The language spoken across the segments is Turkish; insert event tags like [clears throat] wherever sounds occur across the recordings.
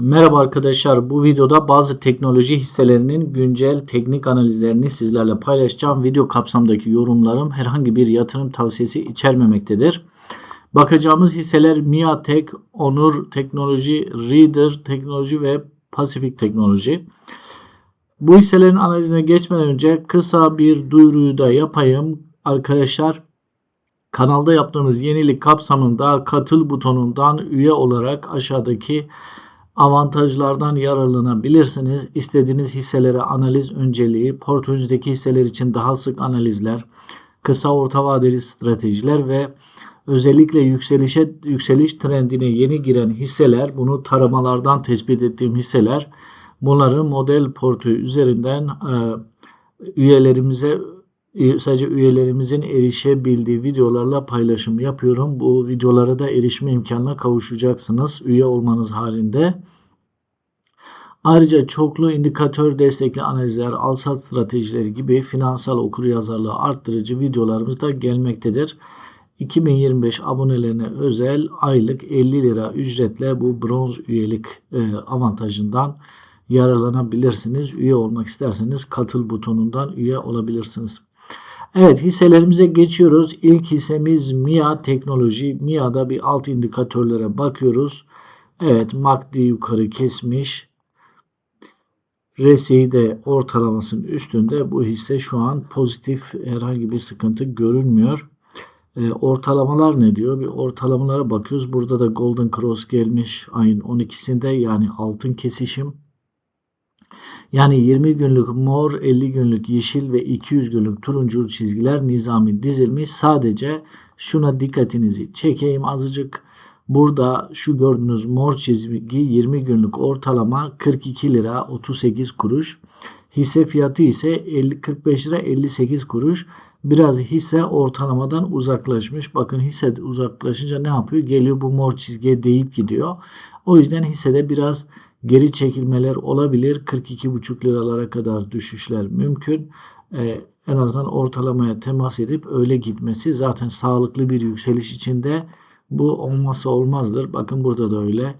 Merhaba arkadaşlar. Bu videoda bazı teknoloji hisselerinin güncel teknik analizlerini sizlerle paylaşacağım. Video kapsamdaki yorumlarım herhangi bir yatırım tavsiyesi içermemektedir. Bakacağımız hisseler Miatek, Onur Teknoloji, Reader Teknoloji ve Pasifik Teknoloji. Bu hisselerin analizine geçmeden önce kısa bir duyuruyu da yapayım. Arkadaşlar kanalda yaptığımız yenilik kapsamında katıl butonundan üye olarak aşağıdaki avantajlardan yararlanabilirsiniz. İstediğiniz hisselere analiz önceliği, portföyünüzdeki hisseler için daha sık analizler, kısa orta vadeli stratejiler ve özellikle yükselişe yükseliş trendine yeni giren hisseler, bunu taramalardan tespit ettiğim hisseler, bunları model portföy üzerinden e, üyelerimize sadece üyelerimizin erişebildiği videolarla paylaşım yapıyorum. Bu videolara da erişme imkanına kavuşacaksınız üye olmanız halinde. Ayrıca çoklu indikatör destekli analizler, alsat stratejileri gibi finansal okuryazarlığı arttırıcı videolarımız da gelmektedir. 2025 abonelerine özel aylık 50 lira ücretle bu bronz üyelik e, avantajından yararlanabilirsiniz. Üye olmak isterseniz katıl butonundan üye olabilirsiniz. Evet hisselerimize geçiyoruz. İlk hissemiz MIA Teknoloji. MIA'da bir alt indikatörlere bakıyoruz. Evet MACD yukarı kesmiş. RSI de ortalamasının üstünde. Bu hisse şu an pozitif herhangi bir sıkıntı görünmüyor. E, ortalamalar ne diyor? Bir ortalamalara bakıyoruz. Burada da Golden Cross gelmiş ayın 12'sinde yani altın kesişim. Yani 20 günlük mor, 50 günlük yeşil ve 200 günlük turuncu çizgiler nizami dizilmiş. Sadece şuna dikkatinizi çekeyim azıcık. Burada şu gördüğünüz mor çizgi 20 günlük ortalama 42 lira 38 kuruş. Hisse fiyatı ise 50, 45 lira 58 kuruş. Biraz hisse ortalamadan uzaklaşmış. Bakın hisse uzaklaşınca ne yapıyor? Geliyor bu mor çizgiye değip gidiyor. O yüzden hissede biraz geri çekilmeler olabilir. 42,5 liralara kadar düşüşler mümkün. Ee, en azından ortalamaya temas edip öyle gitmesi zaten sağlıklı bir yükseliş içinde bu olmazsa olmazdır. Bakın burada da öyle.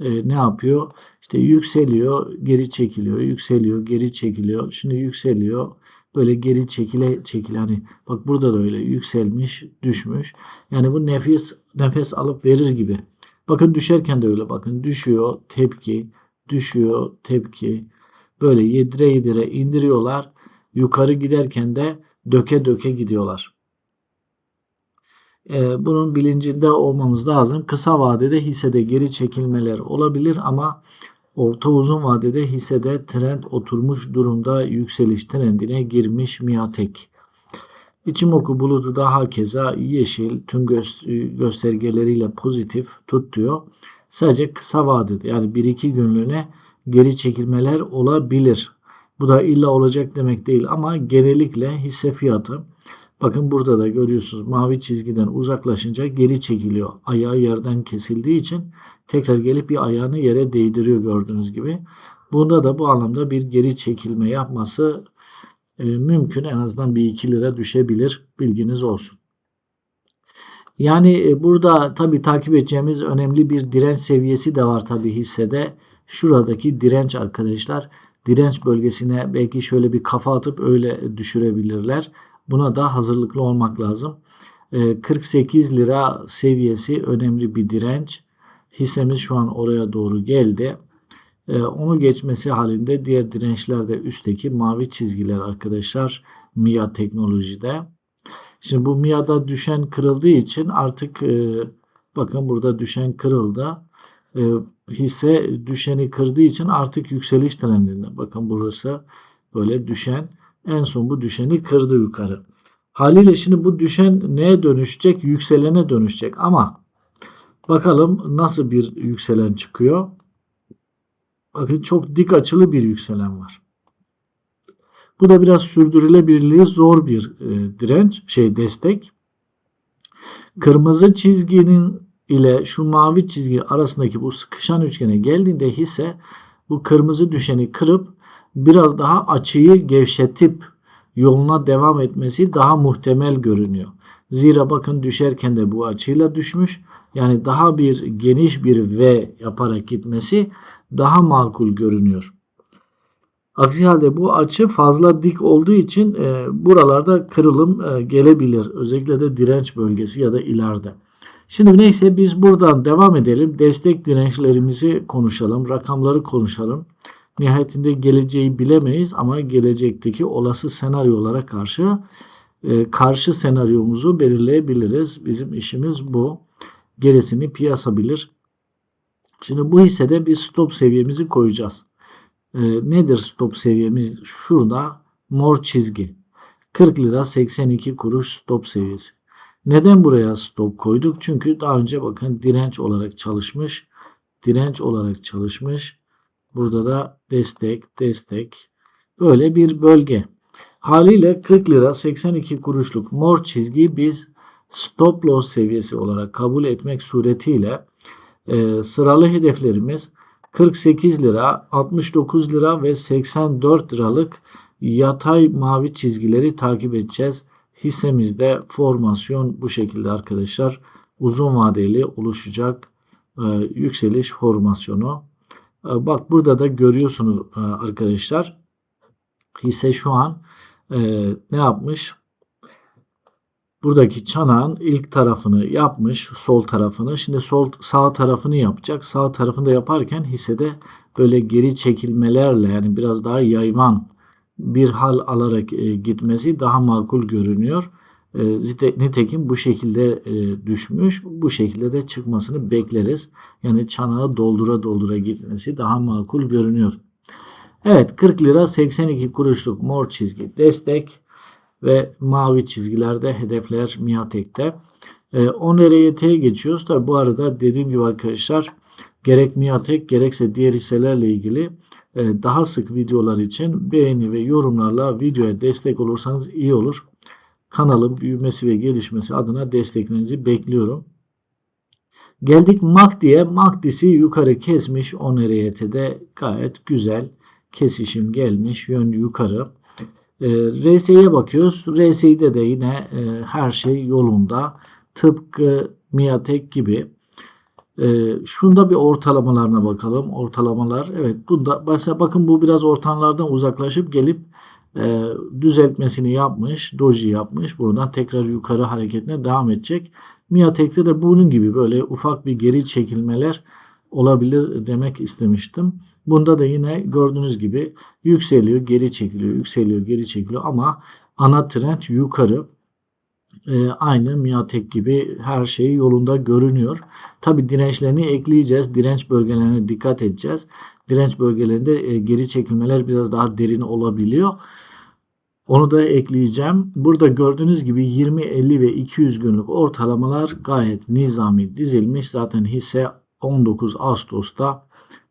Ee, ne yapıyor? İşte yükseliyor, geri çekiliyor, yükseliyor, geri çekiliyor. Şimdi yükseliyor, böyle geri çekile çekile hani bak burada da öyle yükselmiş, düşmüş. Yani bu nefes nefes alıp verir gibi. Bakın düşerken de öyle bakın düşüyor, tepki, düşüyor tepki. Böyle yedire yedire indiriyorlar. Yukarı giderken de döke döke gidiyorlar. Ee, bunun bilincinde olmamız lazım. Kısa vadede hissede geri çekilmeler olabilir ama orta uzun vadede hissede trend oturmuş durumda yükseliş trendine girmiş Miatek. İçimoku bulutu da hakeza yeşil tüm göstergeleriyle pozitif tutuyor. Sadece kısa vadede yani 1-2 günlüğüne geri çekilmeler olabilir. Bu da illa olacak demek değil ama genellikle hisse fiyatı bakın burada da görüyorsunuz mavi çizgiden uzaklaşınca geri çekiliyor. Ayağı yerden kesildiği için tekrar gelip bir ayağını yere değdiriyor gördüğünüz gibi. Bunda da bu anlamda bir geri çekilme yapması e, mümkün. En azından bir 2 lira düşebilir. Bilginiz olsun. Yani e, burada tabi takip edeceğimiz önemli bir direnç seviyesi de var tabi hissede. Şuradaki direnç arkadaşlar. Direnç bölgesine belki şöyle bir kafa atıp öyle düşürebilirler. Buna da hazırlıklı olmak lazım. 48 e, lira seviyesi önemli bir direnç. Hissemiz şu an oraya doğru geldi. E, onu geçmesi halinde diğer dirençler de üstteki mavi çizgiler arkadaşlar. MIA teknolojide. Şimdi bu MIA'da düşen kırıldığı için artık e, bakın burada düşen kırıldı. E, hisse düşeni kırdığı için artık yükseliş trendinde. Bakın burası böyle düşen. En son bu düşeni kırdı yukarı. Haliyle şimdi bu düşen neye dönüşecek? Yükselene dönüşecek. Ama bakalım nasıl bir yükselen çıkıyor. Bakın çok dik açılı bir yükselen var. Bu da biraz sürdürülebilirliği zor bir e, direnç, şey destek. Kırmızı çizginin ile şu mavi çizgi arasındaki bu sıkışan üçgene geldiğinde hisse bu kırmızı düşeni kırıp biraz daha açıyı gevşetip yoluna devam etmesi daha muhtemel görünüyor. Zira bakın düşerken de bu açıyla düşmüş. Yani daha bir geniş bir V yaparak gitmesi daha makul görünüyor. Aksi halde bu açı fazla dik olduğu için e, buralarda kırılım e, gelebilir. Özellikle de direnç bölgesi ya da ileride. Şimdi neyse biz buradan devam edelim. Destek dirençlerimizi konuşalım. Rakamları konuşalım. Nihayetinde geleceği bilemeyiz ama gelecekteki olası senaryolara karşı e, karşı senaryomuzu belirleyebiliriz. Bizim işimiz bu. Gerisini piyasa bilir. Şimdi bu hissede bir stop seviyemizi koyacağız. E, nedir stop seviyemiz? Şurada mor çizgi. 40 lira 82 kuruş stop seviyesi. Neden buraya stop koyduk? Çünkü daha önce bakın direnç olarak çalışmış. Direnç olarak çalışmış. Burada da destek, destek. Böyle bir bölge. Haliyle 40 lira 82 kuruşluk mor çizgiyi biz stop loss seviyesi olarak kabul etmek suretiyle e, sıralı hedeflerimiz 48 lira, 69 lira ve 84 liralık yatay mavi çizgileri takip edeceğiz. Hissemizde formasyon bu şekilde arkadaşlar. Uzun vadeli oluşacak e, yükseliş formasyonu. E, bak burada da görüyorsunuz e, arkadaşlar. Hisse şu an e, ne yapmış? Buradaki çanağın ilk tarafını yapmış, sol tarafını. Şimdi sol sağ tarafını yapacak. Sağ tarafını da yaparken hissede böyle geri çekilmelerle yani biraz daha yayvan bir hal alarak e, gitmesi daha makul görünüyor. E, nitekim bu şekilde e, düşmüş. Bu şekilde de çıkmasını bekleriz. Yani çanağı doldura doldura gitmesi daha makul görünüyor. Evet 40 lira 82 kuruşluk mor çizgi destek ve mavi çizgilerde hedefler Miatek'te. E, 10 RYT'ye geçiyoruz. Tabi bu arada dediğim gibi arkadaşlar gerek Miatek gerekse diğer hisselerle ilgili e, daha sık videolar için beğeni ve yorumlarla videoya destek olursanız iyi olur. Kanalın büyümesi ve gelişmesi adına desteklerinizi bekliyorum. Geldik MACD'ye. MACD'si yukarı kesmiş 10 RYT'de gayet güzel kesişim gelmiş yön yukarı. E, RSI'ye bakıyoruz. RSI'de de yine e, her şey yolunda. Tıpkı Miatek gibi. E, şunda bir ortalamalarına bakalım. Ortalamalar evet bunda mesela bakın bu biraz ortamlardan uzaklaşıp gelip e, düzeltmesini yapmış. Doji yapmış. Buradan tekrar yukarı hareketine devam edecek. Miatek'te de bunun gibi böyle ufak bir geri çekilmeler olabilir demek istemiştim. Bunda da yine gördüğünüz gibi yükseliyor, geri çekiliyor, yükseliyor, geri çekiliyor ama ana trend yukarı. Ee, aynı Miatek gibi her şey yolunda görünüyor. Tabi dirençlerini ekleyeceğiz. Direnç bölgelerine dikkat edeceğiz. Direnç bölgelerinde e, geri çekilmeler biraz daha derin olabiliyor. Onu da ekleyeceğim. Burada gördüğünüz gibi 20, 50 ve 200 günlük ortalamalar gayet nizami dizilmiş. Zaten hisse 19 Ağustos'ta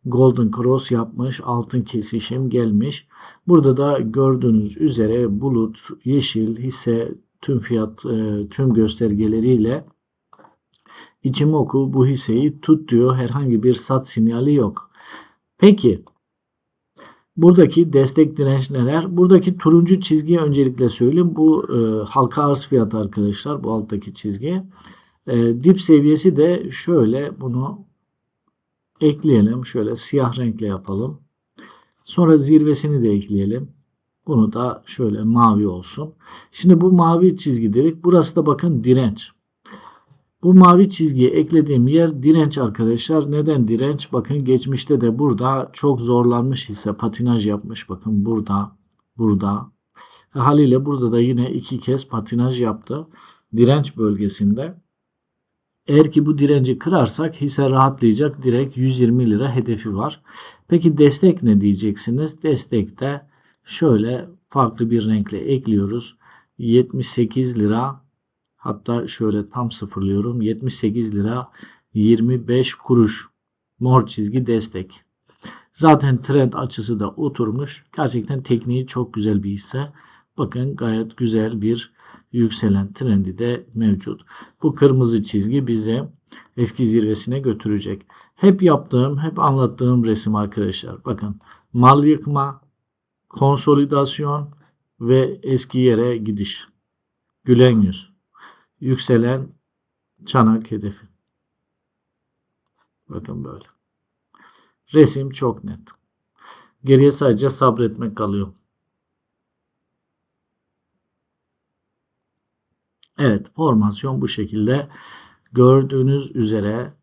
Golden Cross yapmış. Altın kesişim gelmiş. Burada da gördüğünüz üzere bulut, yeşil, hisse tüm fiyat, e, tüm göstergeleriyle Ichimoku bu hisseyi tut diyor. Herhangi bir sat sinyali yok. Peki buradaki destek direnç neler? Buradaki turuncu çizgiyi öncelikle söyleyeyim. Bu e, halka arz fiyatı arkadaşlar. Bu alttaki çizgi. E, dip seviyesi de şöyle bunu ekleyelim. Şöyle siyah renkle yapalım. Sonra zirvesini de ekleyelim. Bunu da şöyle mavi olsun. Şimdi bu mavi çizgi dedik. Burası da bakın direnç. Bu mavi çizgiye eklediğim yer direnç arkadaşlar. Neden direnç? Bakın geçmişte de burada çok zorlanmış ise patinaj yapmış. Bakın burada, burada. Haliyle burada da yine iki kez patinaj yaptı. Direnç bölgesinde. Eğer ki bu direnci kırarsak hisse rahatlayacak. Direkt 120 lira hedefi var. Peki destek ne diyeceksiniz? Destekte şöyle farklı bir renkle ekliyoruz. 78 lira hatta şöyle tam sıfırlıyorum. 78 lira 25 kuruş mor çizgi destek. Zaten trend açısı da oturmuş. Gerçekten tekniği çok güzel bir hisse. Bakın gayet güzel bir yükselen trendi de mevcut. Bu kırmızı çizgi bize eski zirvesine götürecek. Hep yaptığım, hep anlattığım resim arkadaşlar. Bakın mal yıkma, konsolidasyon ve eski yere gidiş. Gülen yüz. Yükselen çanak hedefi. Bakın böyle. Resim çok net. Geriye sadece sabretmek kalıyor. Evet formasyon bu şekilde gördüğünüz üzere.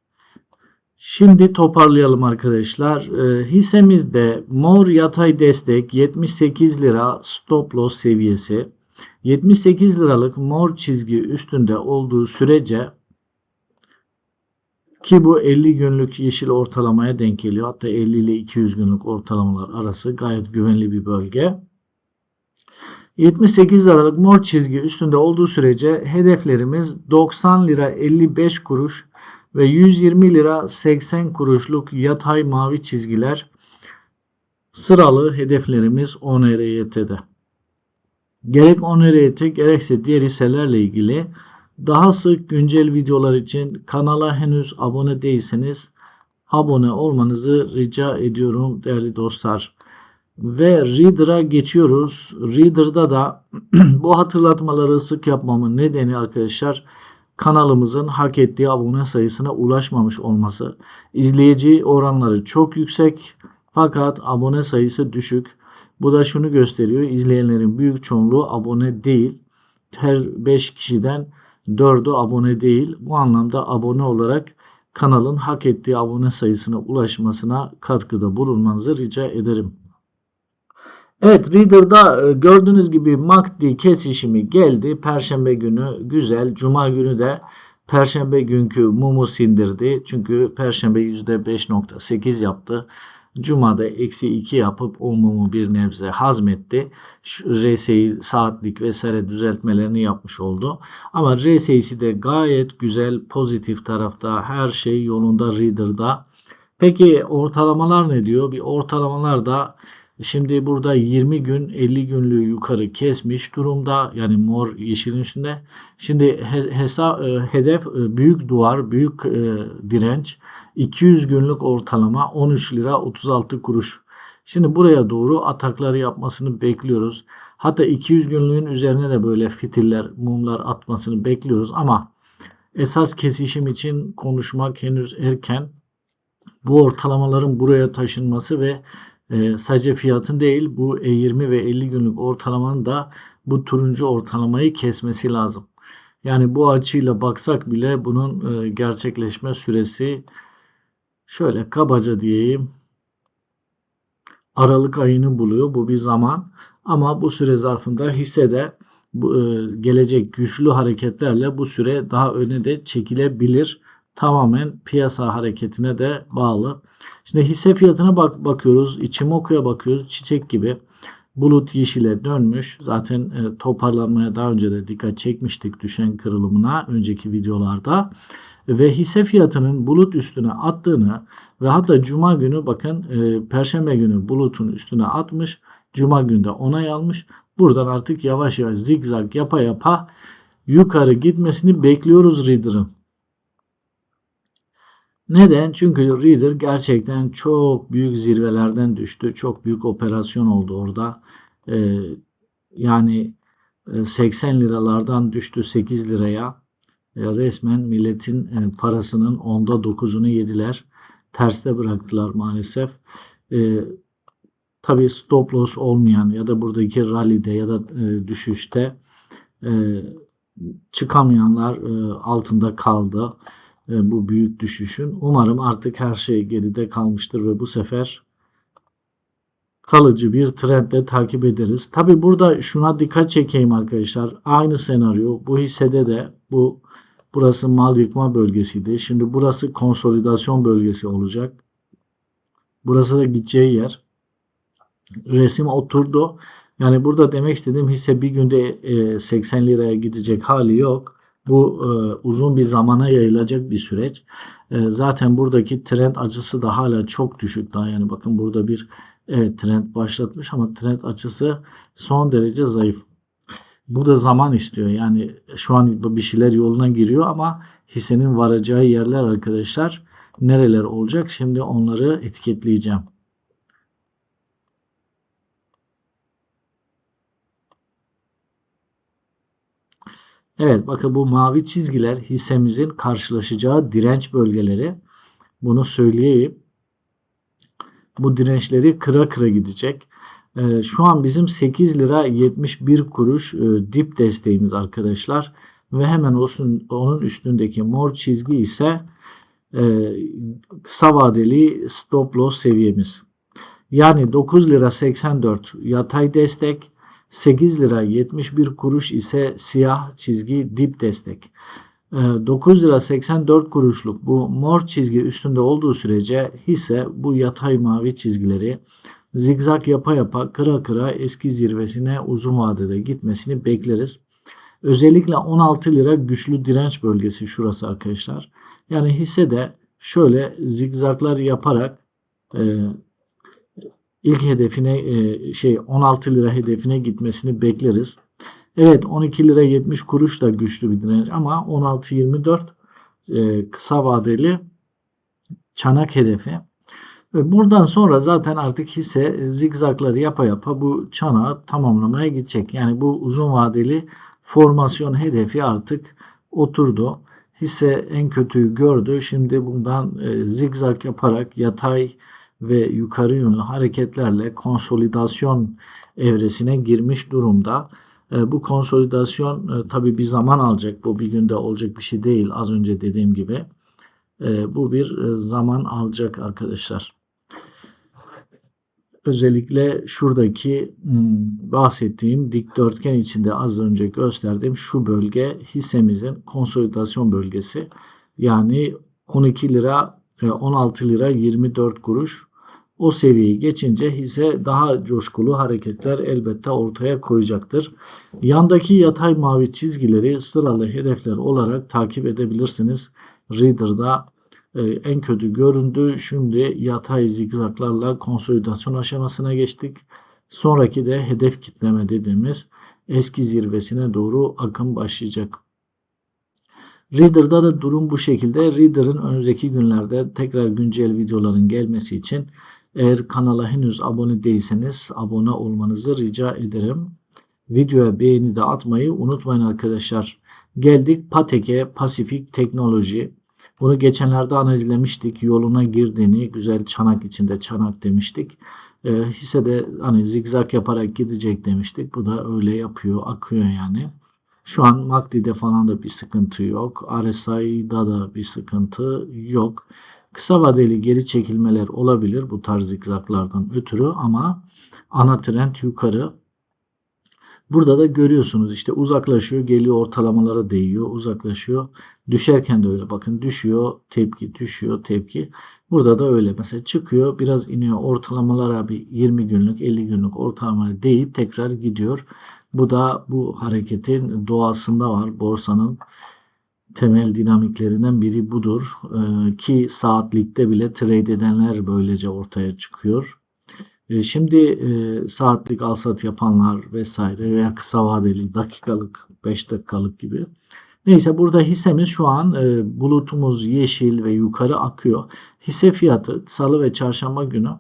Şimdi toparlayalım arkadaşlar. Ee, hissemizde mor yatay destek 78 lira stop loss seviyesi. 78 liralık mor çizgi üstünde olduğu sürece ki bu 50 günlük yeşil ortalamaya denk geliyor. Hatta 50 ile 200 günlük ortalamalar arası gayet güvenli bir bölge. 78 liralık mor çizgi üstünde olduğu sürece hedeflerimiz 90 lira 55 kuruş ve 120 lira 80 kuruşluk yatay mavi çizgiler sıralı hedeflerimiz 10 ERYT'de. Gerek 10 ERYT gerekse diğer hisselerle ilgili daha sık güncel videolar için kanala henüz abone değilseniz abone olmanızı rica ediyorum değerli dostlar. Ve Reader'a geçiyoruz. Reader'da da [clears throat] bu hatırlatmaları sık yapmamın nedeni arkadaşlar kanalımızın hak ettiği abone sayısına ulaşmamış olması. İzleyici oranları çok yüksek fakat abone sayısı düşük. Bu da şunu gösteriyor. İzleyenlerin büyük çoğunluğu abone değil. Her 5 kişiden 4'ü abone değil. Bu anlamda abone olarak kanalın hak ettiği abone sayısına ulaşmasına katkıda bulunmanızı rica ederim. Evet Reader'da e, gördüğünüz gibi MACD kesişimi geldi. Perşembe günü güzel. Cuma günü de Perşembe günkü mumu sindirdi. Çünkü Perşembe %5.8 yaptı. Cuma'da eksi 2 yapıp o mumu bir nebze hazmetti. RSI saatlik vesaire düzeltmelerini yapmış oldu. Ama RSI'si de gayet güzel pozitif tarafta her şey yolunda Reader'da. Peki ortalamalar ne diyor? Bir ortalamalar da Şimdi burada 20 gün 50 günlüğü yukarı kesmiş durumda. Yani mor yeşilin üstünde. Şimdi hesa, e, hedef e, büyük duvar, büyük e, direnç. 200 günlük ortalama 13 lira 36 kuruş. Şimdi buraya doğru atakları yapmasını bekliyoruz. Hatta 200 günlüğün üzerine de böyle fitiller, mumlar atmasını bekliyoruz ama esas kesişim için konuşmak henüz erken. Bu ortalamaların buraya taşınması ve e, sadece fiyatın değil bu E20 ve 50 günlük ortalamanın da bu turuncu ortalamayı kesmesi lazım. Yani bu açıyla baksak bile bunun e, gerçekleşme süresi şöyle kabaca diyeyim Aralık ayını buluyor. Bu bir zaman. Ama bu süre zarfında hissede bu, e, gelecek güçlü hareketlerle bu süre daha öne de çekilebilir. Tamamen piyasa hareketine de bağlı. Şimdi hisse fiyatına bak bakıyoruz. Ichimoku'ya bakıyoruz. Çiçek gibi. Bulut yeşile dönmüş. Zaten e, toparlanmaya daha önce de dikkat çekmiştik düşen kırılımına önceki videolarda. Ve hisse fiyatının bulut üstüne attığını ve hatta cuma günü bakın e, perşembe günü bulutun üstüne atmış. Cuma günde onay almış. Buradan artık yavaş yavaş zigzag yapa yapa yukarı gitmesini bekliyoruz Reader'ın. Neden? Çünkü Reader gerçekten çok büyük zirvelerden düştü. Çok büyük operasyon oldu orada. Ee, yani 80 e, liralardan düştü 8 liraya. E, resmen milletin e, parasının onda 9'unu yediler. Terste bıraktılar maalesef. E, Tabi stop loss olmayan ya da buradaki rally'de ya da e, düşüşte e, çıkamayanlar e, altında kaldı. Bu büyük düşüşün. Umarım artık her şey geride kalmıştır ve bu sefer kalıcı bir trendle takip ederiz. Tabi burada şuna dikkat çekeyim arkadaşlar. Aynı senaryo bu hissede de bu burası mal yıkma bölgesiydi. Şimdi burası konsolidasyon bölgesi olacak. Burası da gideceği yer. Resim oturdu. Yani burada demek istediğim hisse bir günde 80 e, liraya gidecek hali yok. Bu e, uzun bir zamana yayılacak bir süreç. E, zaten buradaki trend açısı da hala çok düşük daha yani bakın burada bir evet trend başlatmış ama trend açısı son derece zayıf. Bu da zaman istiyor. Yani şu an bir şeyler yoluna giriyor ama hissenin varacağı yerler arkadaşlar nereler olacak? Şimdi onları etiketleyeceğim. Evet bakın bu mavi çizgiler hissemizin karşılaşacağı direnç bölgeleri. Bunu söyleyeyim. bu dirençleri kıra kıra gidecek. E, şu an bizim 8 lira 71 kuruş e, dip desteğimiz arkadaşlar. Ve hemen olsun, onun üstündeki mor çizgi ise e, kısa vadeli stop loss seviyemiz. Yani 9 lira 84 yatay destek, 8 lira 71 kuruş ise siyah çizgi dip destek. E, 9 lira 84 kuruşluk bu mor çizgi üstünde olduğu sürece hisse bu yatay mavi çizgileri zigzag yapa yapa kıra kıra eski zirvesine uzun vadede gitmesini bekleriz. Özellikle 16 lira güçlü direnç bölgesi şurası arkadaşlar. Yani hisse de şöyle zigzaglar yaparak e, ilk hedefine e, şey 16 lira hedefine gitmesini bekleriz. Evet 12 lira 70 kuruş da güçlü bir direnç ama 16.24 e, kısa vadeli çanak hedefi. Buradan sonra zaten artık hisse zigzagları yapa yapa bu çanağı tamamlamaya gidecek. Yani bu uzun vadeli formasyon hedefi artık oturdu. Hisse en kötüyü gördü. Şimdi bundan e, zigzag yaparak yatay ve yukarı yönlü hareketlerle konsolidasyon evresine girmiş durumda. E, bu konsolidasyon e, tabi bir zaman alacak. Bu bir günde olacak bir şey değil. Az önce dediğim gibi. E, bu bir zaman alacak arkadaşlar. Özellikle şuradaki hmm, bahsettiğim dikdörtgen içinde az önce gösterdiğim şu bölge hissemizin konsolidasyon bölgesi. Yani 12 lira 16 e, lira 24 kuruş o seviyeyi geçince hisse daha coşkulu hareketler elbette ortaya koyacaktır. Yandaki yatay mavi çizgileri sıralı hedefler olarak takip edebilirsiniz. Reader'da e, en kötü göründü. Şimdi yatay zigzaklarla konsolidasyon aşamasına geçtik. Sonraki de hedef kitleme dediğimiz eski zirvesine doğru akım başlayacak. Reader'da da durum bu şekilde. Reader'ın önümüzdeki günlerde tekrar güncel videoların gelmesi için eğer kanala henüz abone değilseniz abone olmanızı rica ederim. Videoya beğeni de atmayı unutmayın arkadaşlar. Geldik Patek'e Pasifik Teknoloji. Bunu geçenlerde analizlemiştik. Yoluna girdiğini güzel çanak içinde çanak demiştik. E, hisse de hani zigzag yaparak gidecek demiştik. Bu da öyle yapıyor, akıyor yani. Şu an MACD'de falan da bir sıkıntı yok. RSI'da da bir sıkıntı yok. Kısa vadeli geri çekilmeler olabilir bu tarz zigzaglardan ötürü ama ana trend yukarı. Burada da görüyorsunuz işte uzaklaşıyor geliyor ortalamalara değiyor uzaklaşıyor. Düşerken de öyle bakın düşüyor tepki düşüyor tepki. Burada da öyle mesela çıkıyor biraz iniyor ortalamalara bir 20 günlük 50 günlük ortalamaya değip tekrar gidiyor. Bu da bu hareketin doğasında var borsanın temel dinamiklerinden biri budur. Ee, ki saatlikte bile trade edenler böylece ortaya çıkıyor. Ee, şimdi e, saatlik alsat yapanlar vesaire veya kısa vadeli dakikalık 5 dakikalık gibi. Neyse burada hissemiz şu an e, bulutumuz yeşil ve yukarı akıyor. Hisse fiyatı salı ve çarşamba günü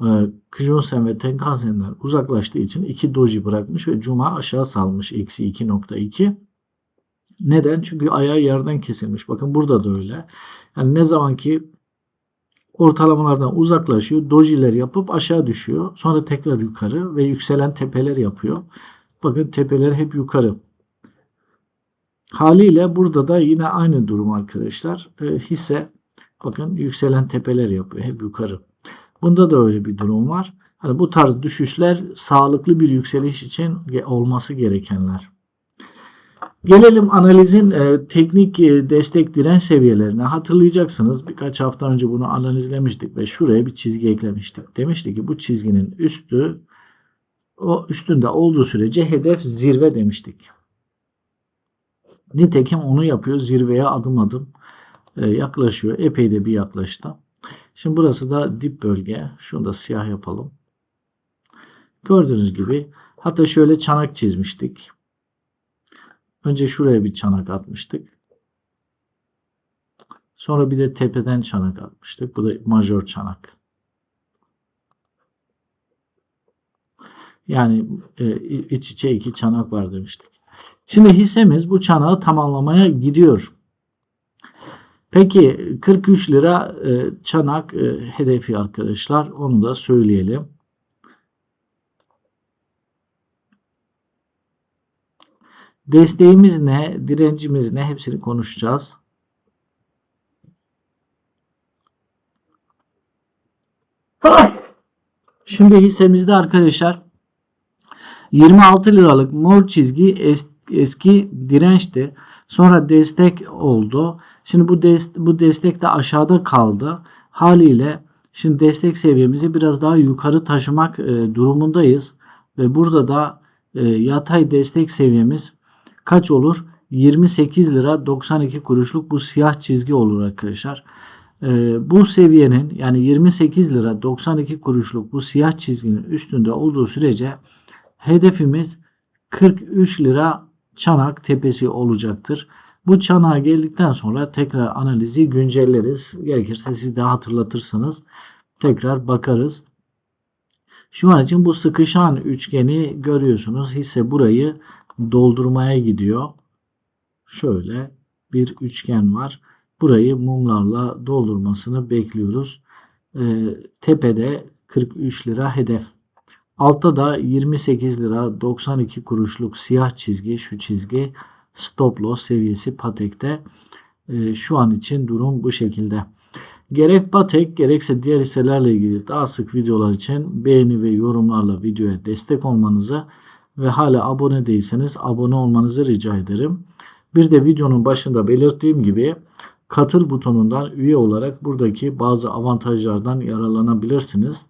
e, Kijunsen ve Tenkan-sen'den uzaklaştığı için 2 doji bırakmış ve cuma aşağı salmış eksi 2.2. Neden? Çünkü ayağı yerden kesilmiş. Bakın burada da öyle. Yani ne zaman ki ortalamalardan uzaklaşıyor, dojiler yapıp aşağı düşüyor. Sonra tekrar yukarı ve yükselen tepeler yapıyor. Bakın tepeler hep yukarı. Haliyle burada da yine aynı durum arkadaşlar. E, hisse bakın yükselen tepeler yapıyor hep yukarı. Bunda da öyle bir durum var. Hani bu tarz düşüşler sağlıklı bir yükseliş için olması gerekenler. Gelelim analizin e, teknik e, destek direnç seviyelerine. Hatırlayacaksınız birkaç hafta önce bunu analizlemiştik ve şuraya bir çizgi eklemiştik. Demiştik ki bu çizginin üstü o üstünde olduğu sürece hedef zirve demiştik. Nitekim onu yapıyor. Zirveye adım adım e, yaklaşıyor. Epey de bir yaklaştı. Şimdi burası da dip bölge. Şunu da siyah yapalım. Gördüğünüz gibi hatta şöyle çanak çizmiştik. Önce şuraya bir çanak atmıştık. Sonra bir de tepeden çanak atmıştık. Bu da majör çanak. Yani e, iç içe iki çanak var demiştik. Şimdi hissemiz bu çanağı tamamlamaya gidiyor. Peki 43 lira e, çanak e, hedefi arkadaşlar. Onu da söyleyelim. Desteğimiz ne? Direncimiz ne? Hepsini konuşacağız. Şimdi hissemizde arkadaşlar 26 liralık mor çizgi es- eski dirençti. Sonra destek oldu. Şimdi bu dest bu destek de aşağıda kaldı. Haliyle şimdi destek seviyemizi biraz daha yukarı taşımak e, durumundayız. Ve burada da e, yatay destek seviyemiz kaç olur? 28 lira 92 kuruşluk bu siyah çizgi olur arkadaşlar. Ee, bu seviyenin yani 28 lira 92 kuruşluk bu siyah çizginin üstünde olduğu sürece hedefimiz 43 lira çanak tepesi olacaktır. Bu çanağa geldikten sonra tekrar analizi güncelleriz. Gerekirse siz de hatırlatırsınız. Tekrar bakarız. Şu an için bu sıkışan üçgeni görüyorsunuz. Hisse burayı doldurmaya gidiyor. Şöyle bir üçgen var. Burayı mumlarla doldurmasını bekliyoruz. Ee, tepede 43 lira hedef. Altta da 28 lira 92 kuruşluk siyah çizgi şu çizgi stop loss seviyesi Patek'te. Ee, şu an için durum bu şekilde. Gerek Patek gerekse diğer hisselerle ilgili daha sık videolar için beğeni ve yorumlarla videoya destek olmanızı ve hala abone değilseniz abone olmanızı rica ederim. Bir de videonun başında belirttiğim gibi katıl butonundan üye olarak buradaki bazı avantajlardan yararlanabilirsiniz.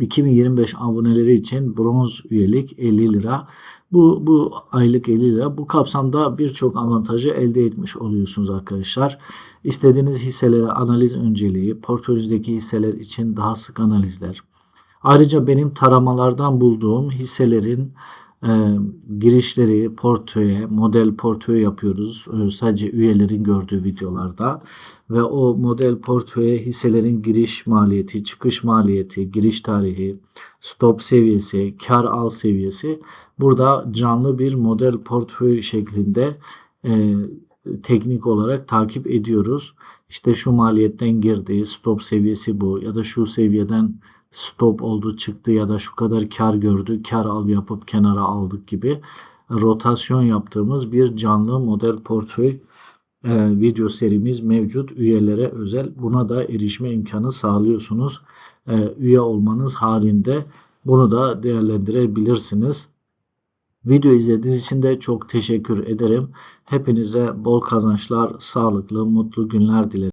2025 aboneleri için bronz üyelik 50 lira. Bu, bu aylık 50 lira. Bu kapsamda birçok avantajı elde etmiş oluyorsunuz arkadaşlar. İstediğiniz hisselere analiz önceliği, portföyünüzdeki hisseler için daha sık analizler. Ayrıca benim taramalardan bulduğum hisselerin e, girişleri portföye, model portföy yapıyoruz. E, sadece üyelerin gördüğü videolarda. Ve o model portföye hisselerin giriş maliyeti, çıkış maliyeti, giriş tarihi, stop seviyesi, kar al seviyesi. Burada canlı bir model portföy şeklinde e, teknik olarak takip ediyoruz. İşte şu maliyetten girdi, stop seviyesi bu ya da şu seviyeden stop oldu çıktı ya da şu kadar kar gördü kar al yapıp kenara aldık gibi rotasyon yaptığımız bir canlı model portföy e, video serimiz mevcut üyelere özel buna da erişme imkanı sağlıyorsunuz E, üye olmanız halinde bunu da değerlendirebilirsiniz. Video izlediğiniz için de çok teşekkür ederim. Hepinize bol kazançlar, sağlıklı, mutlu günler dilerim.